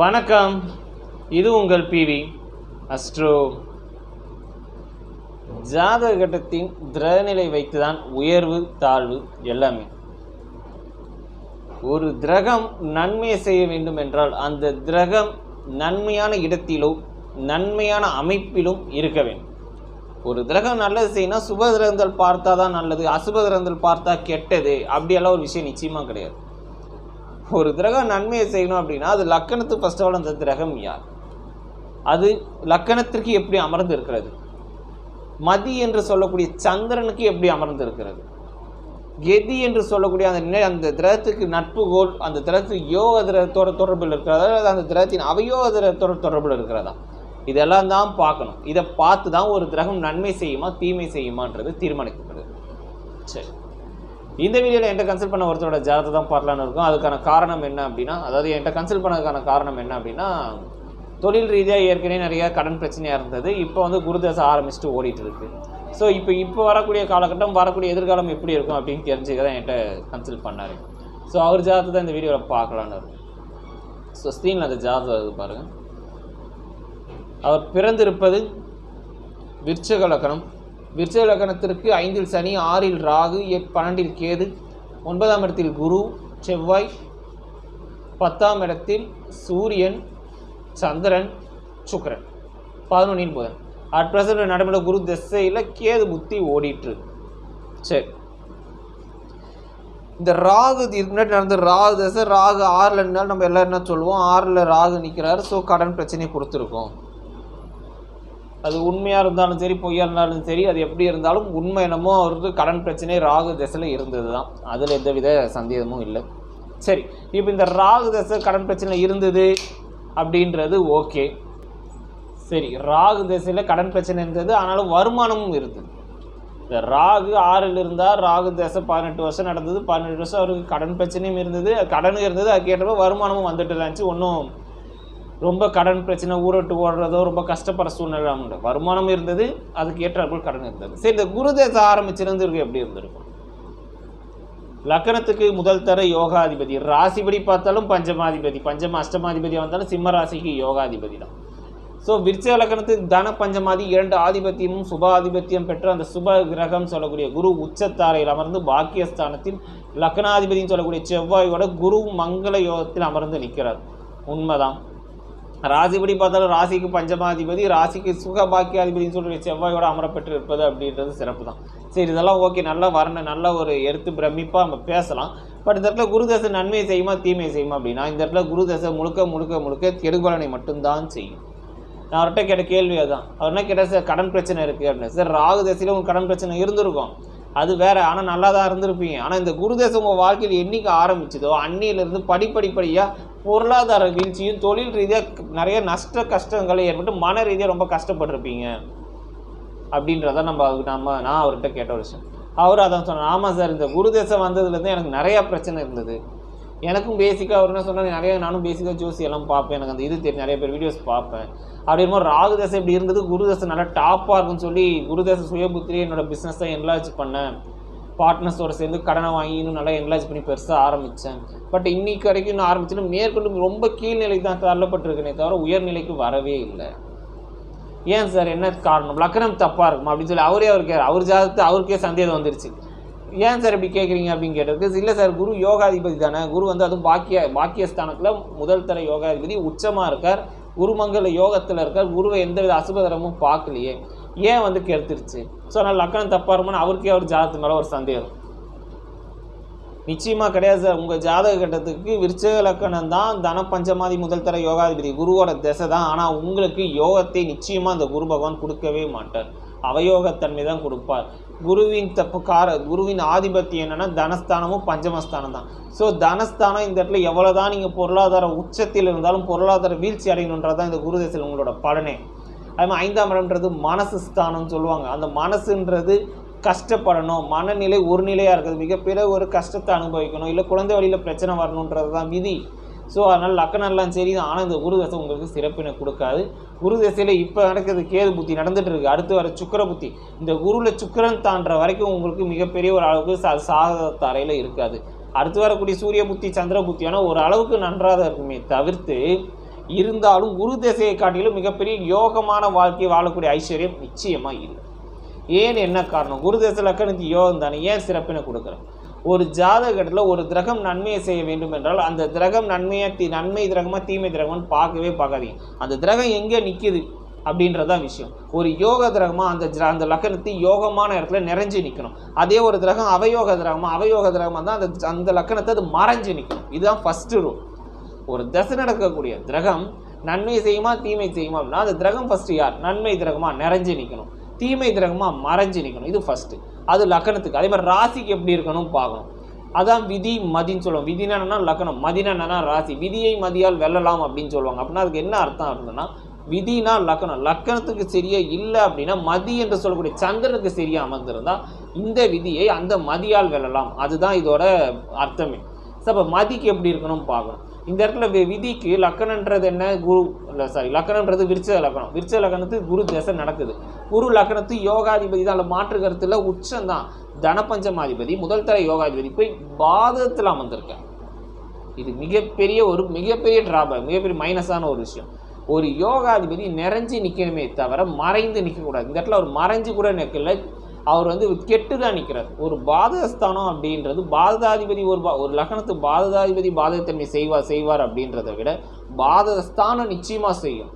வணக்கம். இது உங்கள் பிவி அஸ்ட்ரோ. ஜாதக கட்டத்தின் கிரகநிலை வைத்துதான் உயர்வு தாழ்வு எல்லாமே. ஒரு கிரகம் நன்மையை செய்ய வேண்டும் என்றால் அந்த கிரகம் நன்மையான இடத்திலோ நன்மையான அமைப்பிலும் இருக்க வேண்டும். ஒரு கிரகம் நல்லது செய்யணும் சுப கிரகங்கள் பார்த்தா தான் நல்லது அசுப கிரகங்கள் பார்த்தா கெட்டது அப்படியெல்லாம் ஒரு விஷயம் நிச்சயமாக கிடையாது. ஒரு கிரகம் நன்மையை செய்யணும் அப்படின்னா அது லக்கணத்து ஃபர்ஸ்ட் ஆஃப் ஆல் அந்த கிரகம் யார்? அது லக்கணத்திற்கு எப்படி அமர்ந்து இருக்கிறது மதி என்று சொல்லக்கூடிய சந்திரனுக்கு எப்படி அமர்ந்து இருக்கிறது கெதி என்று சொல்லக்கூடிய அந்த நிலை அந்த திரகத்துக்கு நட்பு கோல் அந்த திரத்து யோக திரத்தோட தொடர்பில் இருக்கிறதா? அல்லது அந்த திரகத்தின் அவயோக திரத்தோட தொடர்பில் இருக்கிறதா? இதெல்லாம் தான் பார்க்கணும். இதை பார்த்து தான் ஒரு கிரகம் நன்மை செய்யுமா தீமை செய்யுமான்றது தீர்மானிக்கப்படுது. சரி. இந்த வீடியோவில் என்கிட்ட கன்சல்ட் பண்ண ஒருத்தரோட ஜாதகத்தை தான் பார்க்கலான்னு இருக்கும். அதுக்கான காரணம் என்ன அப்படின்னா அதாவது என்கிட்ட கன்சல்ட் பண்ணதுக்கான காரணம் என்ன அப்படின்னா தொழில் ரீதியாக ஏற்கனவே நிறைய கடன் பிரச்சனையாக இருந்தது. இப்போ வந்து குருதசை ஆரம்பிச்சுட்டு ஓடிட்டு இருக்கு. ஸோ இப்போ இப்போ வரக்கூடிய காலகட்டம் வரக்கூடிய எதிர்காலம் எப்படி இருக்கும் அப்படின்னு தெரிஞ்சுக்க தான் என்கிட்ட கன்சல்ட் பண்ணார். ஸோ அவர் ஜாதகத்தை தான் இந்த வீடியோவில் பார்க்கலான்னு இருக்கும். ஸோ ஸ்க்ரீனில் அந்த ஜாதகம் வருது பாருங்கள் அவர் பிறந்திருப்பது விருச்சக லக்கணம். விருச்சக லக்னத்திற்கு ஐந்தில் சனி ஆறில் ராகு எட் பன்னெண்டில் கேது ஒன்பதாம் இடத்தில் குரு செவ்வாய் பத்தாம் இடத்தில் சூரியன் சந்திரன் சுக்கரன். பதினொன்றின் புதன். அட் பிரசன்ட் நடைமுறை குரு திசையில் கேது புத்தி ஓடிட்டு சரி. இந்த ராகு இதுக்கு முன்னாடி நடந்த ராகு தசை ராகு ஆறில் இருந்தாலும் நம்ம எல்லாம் என்ன சொல்லுவோம் ஆறில் ராகு நிற்கிறாரு ஸோ கடன் பிரச்சனையை கொடுத்துருக்கோம் அது உண்மையாக இருந்தாலும் சரி பொய்யா இருந்தாலும் சரி அது எப்படி இருந்தாலும் உண்மை என்னமோ அவருக்கு கடன் பிரச்சனை ராகு தசையில் இருந்தது தான் அதில் எந்தவித சந்தேகமும் இல்லை. சரி இப்போ இந்த ராகு தசை கடன் பிரச்சனை இருந்தது அப்படின்றது ஓகே. சரி ராகு திசையில் கடன் பிரச்சனை இருந்தது ஆனாலும் வருமானமும் இருந்தது. இந்த ராகு ஆறில் இருந்தால் ராகு தசை பதினெட்டு வருஷம் நடந்தது பதினெட்டு வருஷம் அவருக்கு கடன் பிரச்சனையும் இருந்தது கடனும் இருந்தது அதுக்கேற்றப்ப வருமானமும் வந்துட்டு இருந்துச்சு ஒன்றும் ரொம்ப கடன் பிரச்சனை ஊரட்டு ஓடுறதோ ரொம்ப கஷ்டப்படுற சூழ்நிலை உண்டு. வருமானம் இருந்தது அதுக்கு ஏற்றாற்போல் கடன் இருந்தது. சரி இந்த குருதேசம் ஆரம்பிச்சிருந்திருக்கு எப்படி இருந்திருக்கும்? லக்கணத்துக்கு முதல் தர யோகாதிபதி. ராசிபடி பார்த்தாலும் பஞ்சமாதிபதி. பஞ்சம அஷ்டமாதிபதியாக வந்தாலும் சிம்ம ராசிக்கு யோகாதிபதி தான். ஸோ விருச்ச லக்கணத்துக்கு தன பஞ்சமாதி இரண்டு ஆதிபத்தியமும் சுப ஆதிபத்தியம் பெற்ற அந்த சுப கிரகம் சொல்லக்கூடிய குரு உச்சத்தாரையில் அமர்ந்து பாக்கியஸ்தானத்தில் லக்னாதிபதினு சொல்லக்கூடிய செவ்வாயோட குரு மங்கள யோகத்தில் அமர்ந்து நிற்கிறார். உண்மைதான். ராசிபடி பார்த்தாலும் ராசிக்கு பஞ்சமாதிபதி ராசிக்கு சுக பாக்கியாதிபதினு சொல்லக்கூடிய செவ்வாயோட அமரப்பெற்று இருப்பது அப்படின்றது சிறப்பு தான் சரி இதெல்லாம் ஓகே. நல்லா வரணும் நல்ல ஒரு எடுத்து பிரமிப்பாக நம்ம பேசலாம். பட் இந்த இடத்துல குருதசை நன்மை செய்யுமா தீமை செய்யுமா அப்படின்னா இந்த இடத்துல குருதசை முழுக்க முழுக்க முழுக்க கெடுபலனை மட்டும்தான் செய்யும். நான் அவர்கிட்ட கேட்ட கேள்வி அதுதான் அவர் என்ன கேட்டால் சார் கடன் பிரச்சனை இருக்குது அப்படின்னு. சார் ராகு தசையில் உங்களுக்கு கடன் பிரச்சனை இருந்திருக்கும். அது வேற ஆனால் நல்லா தான் இருந்திருப்பீங்க. ஆனால் இந்த குருதேசம் உங்கள் வாழ்க்கையில் என்றைக்கு ஆரம்பிச்சதோ அன்னியிலிருந்து படிப்படிப்படியாக பொருளாதார வீழ்ச்சியும் தொழில் ரீதியாக நிறைய நஷ்ட கஷ்டங்களை ஏற்பட்டு மன ரீதியாக ரொம்ப கஷ்டப்பட்டிருப்பீங்க. அப்படின்றத நம்ம அவருக்கு நம்ம நான் அவர்கிட்ட கேட்ட ஒரு விஷயம். அவர் அதான் சொன்னார் ஆமாம் சார் இந்த குருதேசம் வந்ததுலேருந்து எனக்கு நிறையா பிரச்சனை இருந்தது. எனக்கும் பேசிக்காக அவர் என்ன சொன்னார் நிறைய நானும் பேசிக்காக ஜோசி எல்லாம் பார்ப்பேன். எனக்கு அந்த இது தெரியும். நிறைய பேர் வீடியோஸ் பார்ப்பேன். அப்படி இருக்கும்போது ராகு தசை இப்படி இருந்தது. குரு தசை நல்லா டாப்பாக இருக்குன்னு சொல்லி குரு தசை சுயபுத்திரி என்னோட பிஸ்னஸ் தான் என்லார்ஜ் பண்ணேன். பார்ட்னர்ஸோட சேர்ந்து கடனை வாங்கி இன்னும் நல்லா என்லார்ஜ் பண்ணி பெருசாக ஆரம்பித்தேன் பட் இன்னைக்கு வரைக்கும் இன்னும் ஆரம்பிச்சுன்னு மேற்கொண்டு ரொம்ப கீழ்நிலைக்கு தான் தள்ளப்பட்டிருக்கேனே தவிர உயர்நிலைக்கு வரவே இல்லை. ஏன் சார்? என்ன காரணம்? லக்கணம் தப்பாக இருக்குமா? அப்படின்னு சொல்லி அவரே அவர் கேர் அவர் ஜாதகத்தை அவருக்கே சந்தேகம் வந்துருச்சு. ஏன் சார் இப்படி கேட்குறீங்க அப்படின்னு கேட்டதுக்கு இல்லை சார் குரு யோகாதிபதி தானே. குரு வந்து அதுவும் பாக்கிய பாக்கியஸ்தானத்தில் முதல் தர யோகாதிபதி உச்சமாக இருக்கார். குருமங்கல யோகத்தில் இருக்கார். குருவை எந்தவித அசுபதரமும் பார்க்கலையே. ஏன் வந்து கெடுத்துருச்சு? ஸோ அதனால் லக்கணம் தப்பாக இருக்கும்னு அவருக்கே அவர் ஜாதகத்து மேலே ஒரு சந்தேகம். நிச்சயமாக கிடையாது சார். உங்கள் ஜாதக கட்டத்துக்கு விருச்சக லக்கணம் தான் தன பஞ்சமாதி முதல் தர யோகாதிபதி குருவோட திசை தான். ஆனால் உங்களுக்கு யோகத்தை நிச்சயமாக அந்த குரு பகவான் கொடுக்கவே மாட்டார். அவயோகத்தன்மை தான் கொடுப்பார். குருவின் தப்பு கார குருவின் ஆதிபத்தியம் என்னென்னா தனஸ்தானமும் பஞ்சமஸ்தானம் தான். ஸோ தனஸ்தானம் இந்த இடத்துல எவ்வளோ தான் நீங்கள் பொருளாதார உச்சத்தில் இருந்தாலும் பொருளாதார வீழ்ச்சி அடையணுன்றது தான் இந்த குரு உங்களோட பலனே. அது மாதிரி ஐந்தாம் இடம்ன்றது மனசு ஸ்தானம்னு சொல்லுவாங்க. அந்த மனசுன்றது கஷ்டப்படணும். மனநிலை ஒரு நிலையாக இருக்குது மிகப்பெரிய ஒரு கஷ்டத்தை அனுபவிக்கணும். இல்லை குழந்தை வழியில் பிரச்சனை வரணுன்றது தான் விதி ஸோ அதனால் லக்கணம்லாம் சரி தான் ஆனால் இந்த குரு தசை உங்களுக்கு சிறப்பினை கொடுக்காது. குரு தசையில் இப்போ நடக்கிறது கேது புத்தி நடந்துட்டு இருக்கு. அடுத்து வர சுக்கிர புத்தி. இந்த குருவில் சுக்கிரன் தாண்டுற வரைக்கும் உங்களுக்கு மிகப்பெரிய ஒரு அளவுக்கு சா அறையில் இருக்காது. அடுத்து வரக்கூடிய சூரிய புத்தி சந்திர புத்தியான ஒரு அளவுக்கு நன்றாக இருக்குமே தவிர்த்து இருந்தாலும் குரு திசையை காட்டிலும் மிகப்பெரிய யோகமான வாழ்க்கையை வாழக்கூடிய ஐஸ்வர்யம் நிச்சயமாக இல்லை. ஏன் என்ன காரணம்? குரு தசை லக்கணத்துக்கு யோகம் தானே ஏன் சிறப்பினை கொடுக்குறேன் ஒரு ஜாதகத்தில் ஒரு கிரகம் நன்மையை செய்ய வேண்டும் என்றால் அந்த கிரகம் நன்மையாக தீ நன்மை கிரகமாக தீமை கிரகம்னு பார்க்கவே பார்க்காதீங்க. அந்த கிரகம் எங்கே நிற்கிது அப்படின்றதான் விஷயம். ஒரு யோக கிரகமாக அந்த ஜ- அந்த லக்கணத்தை யோகமான இடத்துல நிறைஞ்சு நிற்கணும் அதே ஒரு கிரகம் அவயோக கிரகமாக அவயோக கிரகமாக தான் அந்த அந்த லக்கணத்தை அது மறைஞ்சு நிற்கணும் இதுதான் ஃபஸ்ட்டு ரூல் ஒரு தசை நடக்கக்கூடிய கிரகம் நன்மை செய்யுமா தீமை செய்யுமா அப்படின்னா அந்த கிரகம் ஃபஸ்ட்டு யார்? நன்மை கிரகமாக நிறைஞ்சு நிற்கணும் தீமை கிரகமாக மறைஞ்சு நிற்கணும் இது ஃபஸ்ட்டு அது லக்கணத்துக்கு. அதே மாதிரி ராசிக்கு எப்படி இருக்கணும் பார்க்கணும். அதான் விதி மதின்னு சொல்லுவோம் விதினா என்னன்னா லக்கணம். மதினா என்னன்னா ராசி. விதியை மதியால் வெல்லலாம் அப்படின்னு சொல்லுவாங்க. அப்படின்னா அதுக்கு என்ன அர்த்தம் அப்படின்னா விதினா லக்கணம். லக்கணத்துக்கு சரியா இல்லை அப்படின்னா மதி என்று சொல்லக்கூடிய சந்திரனுக்கு சரியா அமர்ந்திருந்தால் இந்த விதியை அந்த மதியால் வெல்லலாம். அதுதான் இதோட அர்த்தமே. ஸோ அப்போ மதிக்கு எப்படி இருக்கணும் பார்க்கணும். இந்த இடத்துல விதிக்கு லக்கணன்றது என்ன? குரு இல்லை சாரி லக்கணன்றது விருச்ச லக்கணம். விருச்ச லக்கணத்துக்கு குரு தசை நடக்குது. குரு லக்கணத்து யோகாதிபதி தான் அதில் மாற்று கருத்தில் உச்சம்தான். தனபஞ்சமாதிபதி முதல் தர யோகாதிபதி. போய் பாதத்தில் வந்திருக்கேன் இது மிகப்பெரிய ஒரு மிகப்பெரிய டிராபேக் மிகப்பெரிய மைனஸான ஒரு விஷயம். ஒரு யோகாதிபதி நிறைஞ்சு நிற்கணுமே தவிர மறைந்து நிற்கக்கூடாது இந்த இடத்துல அவர் மறைஞ்சு கூட நிற்கல அவர் வந்து கெட்டு தான் நிற்கிறார் ஒரு பாதகஸ்தானம் அப்படின்றது பாததாதிபதி ஒரு பா ஒரு லக்னத்து பாததாதிபதி பாதத்தன்மை செய்வார் செய்வார் அப்படின்றத விட பாதஸ்தானம் நிச்சயமாக செய்யும்.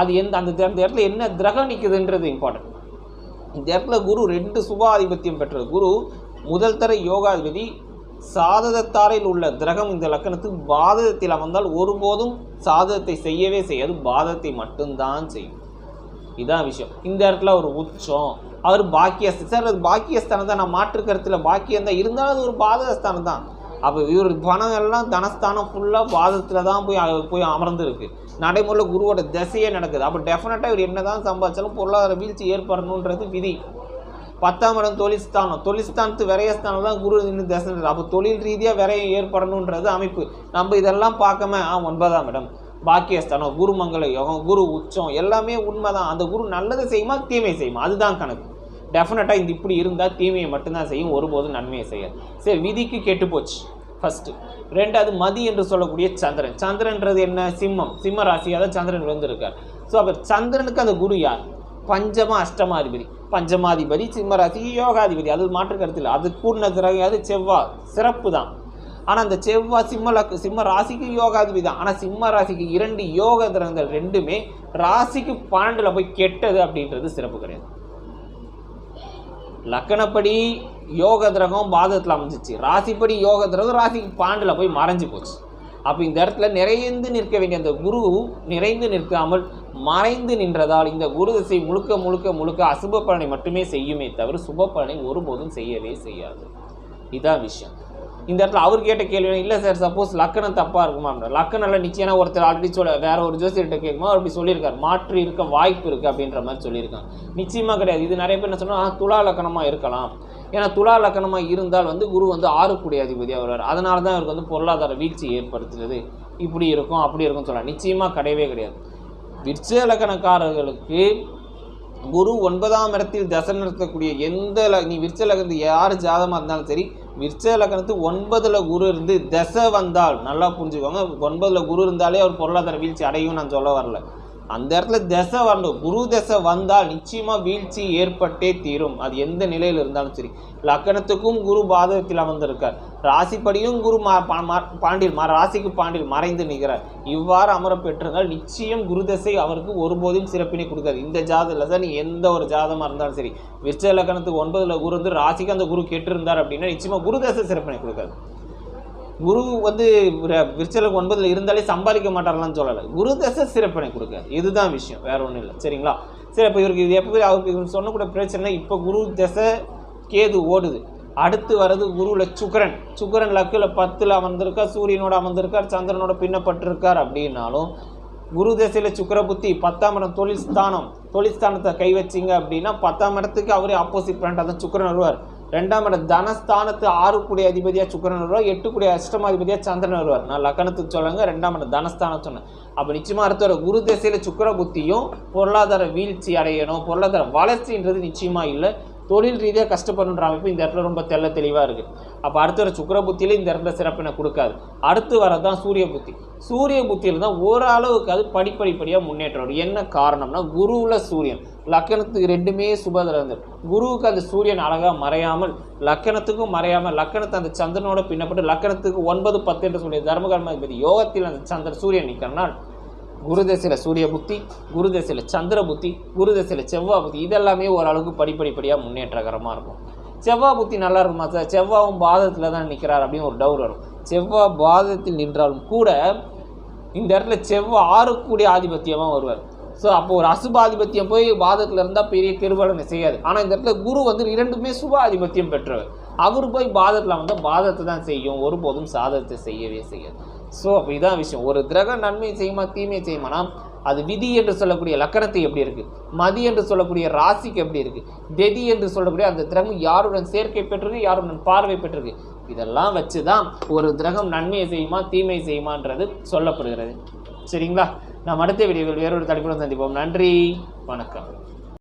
அது எந்த அந்த அந்த இடத்துல என்ன கிரகம் நிற்குதுன்றது இம்பார்ட்டன்ட் இந்த இடத்துல குரு ரெண்டு சுபாதிபத்தியம் பெற்றது குரு முதல் தர யோகாதிபதி சாதகத்தாரையில் உள்ள கிரகம் இந்த லக்கணத்துக்கு பாதகத்தில் அமர்ந்தால் ஒருபோதும் சாதகத்தை செய்யவே செய்யாது. பாதத்தை மட்டும்தான் செய்யும். இதான் விஷயம். இந்த இடத்துல ஒரு உச்சம். அவர் பாக்கியஸ்த சார் அது பாக்கியஸ்தானம் தான் நான் மாற்று கருத்தில் பாக்கியம் தான். இருந்தாலும் அது ஒரு பாதகஸ்தானம் தான் அப்போ இவர் பணம் எல்லாம் தனஸ்தானம் ஃபுல்லாக பாதத்தில் தான் போய் போய் அமர்ந்துருக்கு. நடைமுறையில் குருவோட திசையே நடக்குது. அப்போ டெஃபினட்டாக இவர் என்ன தான் சம்பாதிச்சாலும் பொருளாதார வீழ்ச்சி ஏற்படணுன்றது விதி. பத்தாம் இடம் தொழில்ஸ்தானம். தொழில்ஸ்தானத்து விரையஸ்தானம் தான் குரு இன்னும் தசை அப்போ தொழில் ரீதியாக விரையம் ஏற்படணுன்றது அமைப்பு. நம்ம இதெல்லாம் பார்க்காம ஆ ஒன்பதாம் இடம். பாக்கியஸ்தானம் குரு மங்கள யோகம் குரு உச்சம் எல்லாமே உண்மைதான். அந்த குரு நல்லது செய்யுமா தீமை செய்யுமா? அதுதான் கணக்கு. டெஃபினட்டாக இந்த இப்படி இருந்தால் தீமையை மட்டும்தான் செய்யும் ஒருபோதும் நன்மையை செய்யாது. சரி விதிக்கு கெட்டு போச்சு. ஃபஸ்ட்டு ரெண்டாவது மதி என்று சொல்லக்கூடிய சந்திரன். சந்திரன்றது என்ன? சிம்மம். சிம்ம ராசியாக தான் சந்திரன் வந்திருக்கார் ஸோ அப்போ சந்திரனுக்கு அந்த குரு யார்? பஞ்சம அஷ்டமாதிபதி. பஞ்சமாதிபதி சிம்மராசி யோகாதிபதி. அது மாற்று கருத்தில் அது கூடின திறகையாவது அது செவ்வாய். சிறப்பு தான் ஆனால் அந்த செவ்வாய் சிம்ம லக்கு சிம்ம ராசிக்கு யோகாதிபதி தான். ஆனால் சிம்ம ராசிக்கு இரண்டு யோக கிரகங்கள் ரெண்டுமே ராசிக்கு பன்னெண்டில் போய் கெட்டது அப்படின்றது சிறப்பு கிடையாது. லக்கணப்படி யோக கிரகம் பாதத்தில் அமைஞ்சிச்சு. ராசிப்படி யோக கிரகம் ராசிக்கு பாண்டில் போய் மறைஞ்சு போச்சு. அப்போ இந்த இடத்துல நிறைந்து நிற்க வேண்டிய அந்த குரு நிறைந்து நிற்காமல் மறைந்து நின்றதால் இந்த குரு திசை முழுக்க முழுக்க முழுக்க அசுப பலனை மட்டுமே செய்யுமே தவிர சுப பலனை ஒருபோதும் செய்யவே செய்யாது. இதான் விஷயம். இந்த இடத்துல அவர் கேட்ட கேள்வி இல்லை சார் சப்போஸ் லக்கணம் தப்பாக இருக்குமா? லக்கணம்ல நிச்சயம் ஒருத்தர் ஆல்ரெடி சொல்ல வேற ஒரு ஜோசியர்கிட்ட கேட்கும்போது அப்படி சொல்லியிருக்காரு. மாற்று இருக்க வாய்ப்பு இருக்குது அப்படின்ற மாதிரி சொல்லியிருக்காங்க. நிச்சயமாக கிடையாது. இது நிறைய பேர் என்ன சொன்னால் துலா லக்கணமாக இருக்கலாம். ஏன்னா துலா லக்கணமாக இருந்தால் வந்து குரு வந்து ஆறுக்குடைய அதிபதியாக வருவார் அதனால தான் இவருக்கு வந்து பொருளாதார வீழ்ச்சி ஏற்படுத்துறது இப்படி இருக்கும் அப்படி இருக்கும்னு சொல்லலாம் நிச்சயமாக கிடையவே கிடையாது. விருச்ச லக்கணக்காரர்களுக்கு குரு ஒன்பதாம் இடத்தில் தசை நடத்தக்கூடிய எந்த நீ விருச்ச லக்னத்து யார் ஜாதமாக இருந்தாலும் சரி விருச்ச லக்னத்து ஒன்பதுல குரு இருந்து தசை வந்தால் நல்லா புரிஞ்சுக்கோங்க ஒன்பதுல குரு இருந்தாலே அவர் பொருளாதார வீழ்ச்சி அடையும் நான் சொல்ல வரல. அந்த இடத்துல தசை வரணும் குரு தசை வந்தால் நிச்சயமாக வீழ்ச்சி ஏற்பட்டே தீரும். அது எந்த நிலையில் இருந்தாலும் சரி. லக்கணத்துக்கும் குரு பாதகத்தில் அமர்ந்திருக்கார். ராசிப்படியும் குரு மா பா- மா- பாண்டில் ராசிக்கு பாண்டில் மறைந்து நிற்கிறார். இவ்வாறு அமர பெற்றிருந்தால் நிச்சயம் குரு தசை அவருக்கு ஒருபோதும் சிறப்பினை கொடுக்காது. இந்த ஜாதகத்தில் தான் நீ எந்த ஒரு ஜாதகமாக இருந்தாலும் சரி. விருச்ச லக்கணத்துக்கு ஒன்பதில் குரு வந்து ராசிக்கு அந்த குரு கெட்டிருந்தார் அப்படின்னா நிச்சயமாக குரு தசை சிறப்பினை கொடுக்காது. குரு வந்து விருச்சலுக்கு ஒன்பதில் இருந்தாலே சம்பாதிக்க மாட்டார்லாம் சொல்லலை. குரு தசை சிறப்பினை கொடுக்காது இதுதான் விஷயம். வேற ஒன்றும் இல்லை. சரிங்களா? சரி இப்போ இவருக்கு இது எப்போ அவருக்கு இவர் சொன்னக்கூட பிரச்சனை இப்போ குரு தசை கேது ஓடுது. அடுத்து வர்றது குருவில் சுக்கரன். சுக்கரன் லக்கில் பத்தில் அமர்ந்திருக்கார் சூரியனோட அமர்ந்திருக்கார் சந்திரனோட பின்னப்பட்டிருக்கார் அப்படின்னாலும் குரு தசையில் சுக்கிர புத்தி பத்தாம் இடம் தொழில் ஸ்தானம். தொழில் ஸ்தானத்தை கை வச்சிங்க அப்படின்னா பத்தாம் இடத்துக்கு அவரே ஆப்போசிட் பிளான்ட் தான் சுக்கிரன் வருவார். ரெண்டாம் இடம் தனஸ்தானத்து ஆறு கூடிய அதிபதியாக சுக்கிரன் வருவார் எட்டு கூடிய அஷ்டமாதிபதியாக சந்திரன் வருவார். நான் லக்கணத்துக்கு சொல்லுங்க ரெண்டாம் இடம் தனஸ்தானம் சொன்னேன். அப்போ நிச்சயமாக அடுத்த ஒரு குரு திசையில் சுக்கர புத்தியும் பொருளாதார வீழ்ச்சி அடையணும் பொருளாதார வளர்ச்சின்றது நிச்சயமாக இல்லை. தொழில் ரீதியாக கஷ்டப்படுன்ற அமைப்பு இந்த இடத்துல ரொம்ப தெள்ள தெளிவாக இருக்குது அப்போ அடுத்த வர சுக்கிர புத்தியில் இந்த இடத்துல சிறப்பினை கொடுக்காது. அடுத்து வரதான் சூரிய புத்தி. சூரிய புத்தியில் தான் ஓரளவுக்கு அது படிப்படிப்படியாக முன்னேற்றம் வரும். என்ன காரணம்னா குருவில் சூரியன். லக்கணத்துக்கு ரெண்டுமே சுபதிரந்தர் குருவுக்கு அந்த சூரியன் அழகாக மறையாமல் லக்கணத்துக்கும் மறையாமல் லக்கணத்தை அந்த சந்திரனோட பின்னப்பட்டு லக்கணத்துக்கு ஒன்பது பத்து என்று சொல்லிய தர்மகர்மாதிபதி யோகத்தில் அந்த சந்திர சூரியன் நிற்கிறனால் குரு தசையில் சூரிய புத்தி குரு தசையில் சந்திர புத்தி குரு தசையில் செவ்வாய் புத்தி இதெல்லாமே ஓரளவுக்கு படிப்படிப்படியாக முன்னேற்றகரமாக இருக்கும். செவ்வாய் புத்தி நல்லா இருக்குமா சார்? செவ்வாவும் பாதத்தில் தான் நிற்கிறார் அப்படின்னு ஒரு டவுட் வரும். செவ்வாய் பாதத்தில் நின்றாலும் கூட இந்த இடத்துல செவ்வாய் ஆறுக்கூடிய ஆதிபத்தியமாக வருவார். ஸோ அப்போ ஒரு அசுபாதிபத்தியம் போய் பாதத்தில் இருந்தால் பெரிய கெடுபலனை செய்யாது. ஆனால் இந்த இடத்துல குரு வந்து இரண்டுமே சுபாதிபத்தியம் பெற்றவர். அவர் போய் பாதத்தில் வந்தால் பாதத்தை தான் செய்யும். ஒருபோதும் சாதத்தை செய்யவே செய்யாது. ஸோ அப்போ இதான் விஷயம். ஒரு கிரகம் நன்மை செய்யுமா தீமை செய்யுமானா அது விதி என்று சொல்லக்கூடிய லக்கணத்தை எப்படி இருக்குது மதி என்று சொல்லக்கூடிய ராசிக்கு எப்படி இருக்குது தெதி என்று சொல்லக்கூடிய அந்த கிரகம் யாருடன் சேர்க்கை பெற்றிருக்கு யாருடன் பார்வை பெற்றிருக்கு? இதெல்லாம் வச்சு தான் ஒரு கிரகம் நன்மையை செய்யுமா தீமை செய்யுமான்றது சொல்லப்படுகிறது. சரிங்களா? நாம் அடுத்த வீடியோவில் வேறொரு தலைப்புடன் சந்திப்போம். நன்றி வணக்கம்.